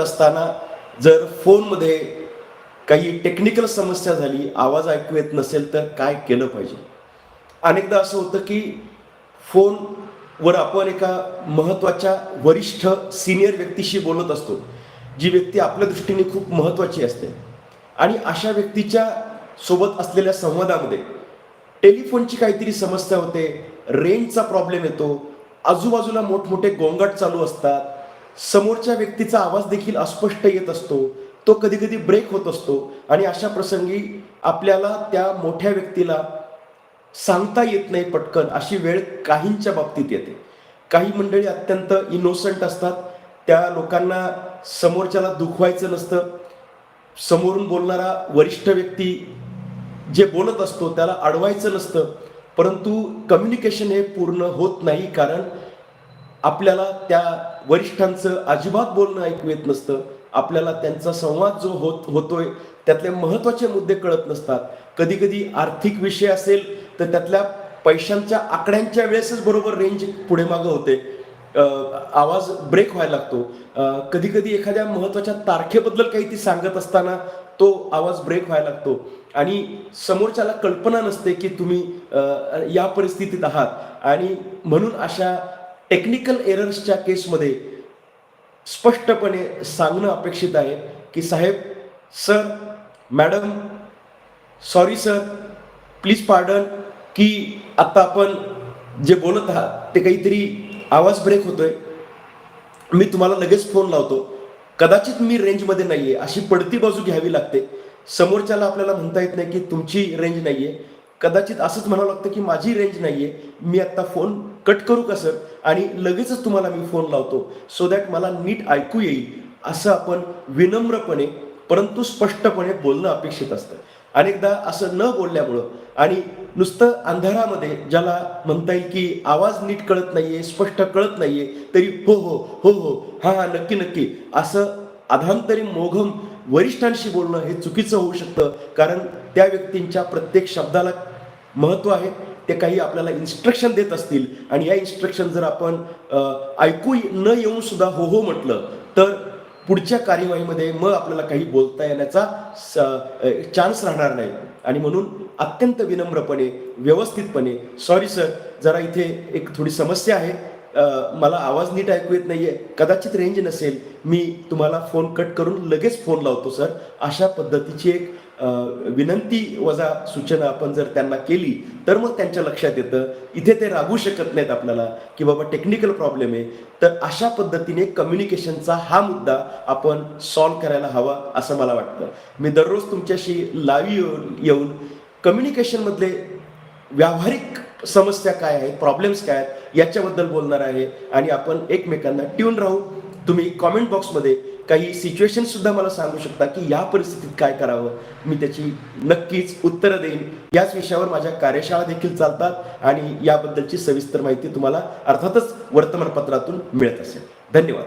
असताना जर फोनमध्ये काही टेक्निकल समस्या झाली आवाज ऐकू येत नसेल तर काय केलं पाहिजे? अनेकदा असं होतं की फोनवर आपण एका महत्त्वाच्या वरिष्ठ सिनियर व्यक्तीशी बोलत असतो जी व्यक्ती आपल्या दृष्टीने खूप महत्त्वाची असते. आणि अशा व्यक्तीच्या सोबत असलेल्या संवादामध्ये टेलिफोनची काहीतरी समस्या होते रेंजचा प्रॉब्लेम येतो आजूबाजूला मोठमोठे गोंगाट चालू असतात समोरच्या व्यक्तीचा आवाज देखील अस्पष्ट येत असतो. तो कधी कधी ब्रेक होत असतो. आणि अशा प्रसंगी आपल्याला त्या मोठ्या व्यक्तीला सांगता येत नाही पटकन. अशी वेळ काहींच्या बाबतीत येते. काही मंडळी अत्यंत इनोसंट असतात. त्या लोकांना समोरच्याला दुखवायचं नसतं. समोरून बोलणारा वरिष्ठ व्यक्ती जे बोलत असतो त्याला अडवायचं नसतं. परंतु कम्युनिकेशन हे पूर्ण होत नाही कारण आपल्याला त्या वरिष्ठांचं अजिबात बोलणं ऐकू येत नसतं. आपल्याला त्यांचा संवाद जो होत होतोय त्यातले महत्त्वाचे मुद्दे कळत नसतात. कधी कधी आर्थिक विषय असेल तर त्यातल्या पैशांच्या आकड्यांच्या वेळेसच बरोबर रेंज पुढे मागं होते. आवाज ब्रेक व्हायला लागतो. कधी कधी एखाद्या महत्त्वाच्या तारखेबद्दल काही ती सांगत असताना तो आवाज ब्रेक व्हायला लागतो. आणि समोरच्याला कल्पना नसते की तुम्ही या परिस्थितीत आहात. आणि म्हणून अशा टेक्निकल एरर्सच्या केसमध्ये स्पष्टपणे सांगणं अपेक्षित आहे की साहेब sir madam sorry sir please pardon की आत्ता आपण जे बोलत आहात ते काहीतरी आवाज ब्रेक होतोय. मी तुम्हाला लगेच फोन लावतो. कदाचित मी रेंजमध्ये नाही आहे अशी पडती बाजू घ्यावी लागते. समोरच्याला आपल्याला म्हणता येत नाही की तुमची रेंज नाही आहे कदाचित असंच म्हणावं लागतं की माझी रेंज नाही आहे मी आत्ता फोन कट करू का सर आणि लगेचच तुम्हाला मी फोन लावतो. सो दॅट मला नीट ऐकू येईल असं आपण विनम्रपणे परंतु स्पष्टपणे बोलणं अपेक्षित असतं. अनेकदा असं न बोलल्यामुळं आणि नुसतं अंधारामध्ये ज्याला म्हणता येईल की आवाज नीट कळत नाहीये स्पष्ट कळत नाहीये तरी हो हो हो हो हा हा नक्की नक्की असं अधांतरी मोघम वरिष्ठांशी बोलणं हे चुकीचं होऊ शकतं. कारण त्या व्यक्तींच्या प्रत्येक शब्दाला महत्त्व आहे. ते काही आपल्याला इन्स्ट्रक्शन देत असतील. आणि या इन्स्ट्रक्शन जर आपण ऐकू न येऊन सुद्धा हो हो म्हटलं तर पुढच्या कार्यवाहीमध्ये मग आपल्याला काही बोलता येण्याचा चान्स राहणार नाही. आणि म्हणून अत्यंत विनम्रपणे व्यवस्थितपणे सॉरी सर जरा इथे एक थोडी समस्या आहे. मला आवाज नीट ऐकू येत नाहीये. कदाचित रेंज नसेल. मी तुम्हाला फोन कट करून लगेच फोन लावतो सर अशा पद्धतीची एक विनंती वजा सूचना आपण जर त्यांना केली तर मग त्यांच्या लक्षात येतं. इथे ते रागू शकत नाहीत आपल्याला की बाबा टेक्निकल प्रॉब्लेम आहे. तर अशा पद्धतीने कम्युनिकेशनचा हा मुद्दा आपण सॉल्व्ह करायला हवा असं मला वाटतं. मी दररोज तुमच्याशी लावी येऊन येऊन कम्युनिकेशनमधले व्यावहारिक समस्या काय आहेत प्रॉब्लेम्स काय आहेत? याच्याबद्दल बोलणार आहे आणि आपण एकमेकांना ट्यून राहू. तुम्ही कॉमेंट बॉक्समध्ये काही सिच्युएशन सुद्धा मला सांगू शकता की या परिस्थितीत काय करावं. मी त्याची नक्कीच उत्तरं देईन. याच विषयावर माझ्या कार्यशाळा देखील चालतात आणि याबद्दलची सविस्तर माहिती तुम्हाला अर्थातच वर्तमानपत्रातून मिळत असेल. धन्यवाद.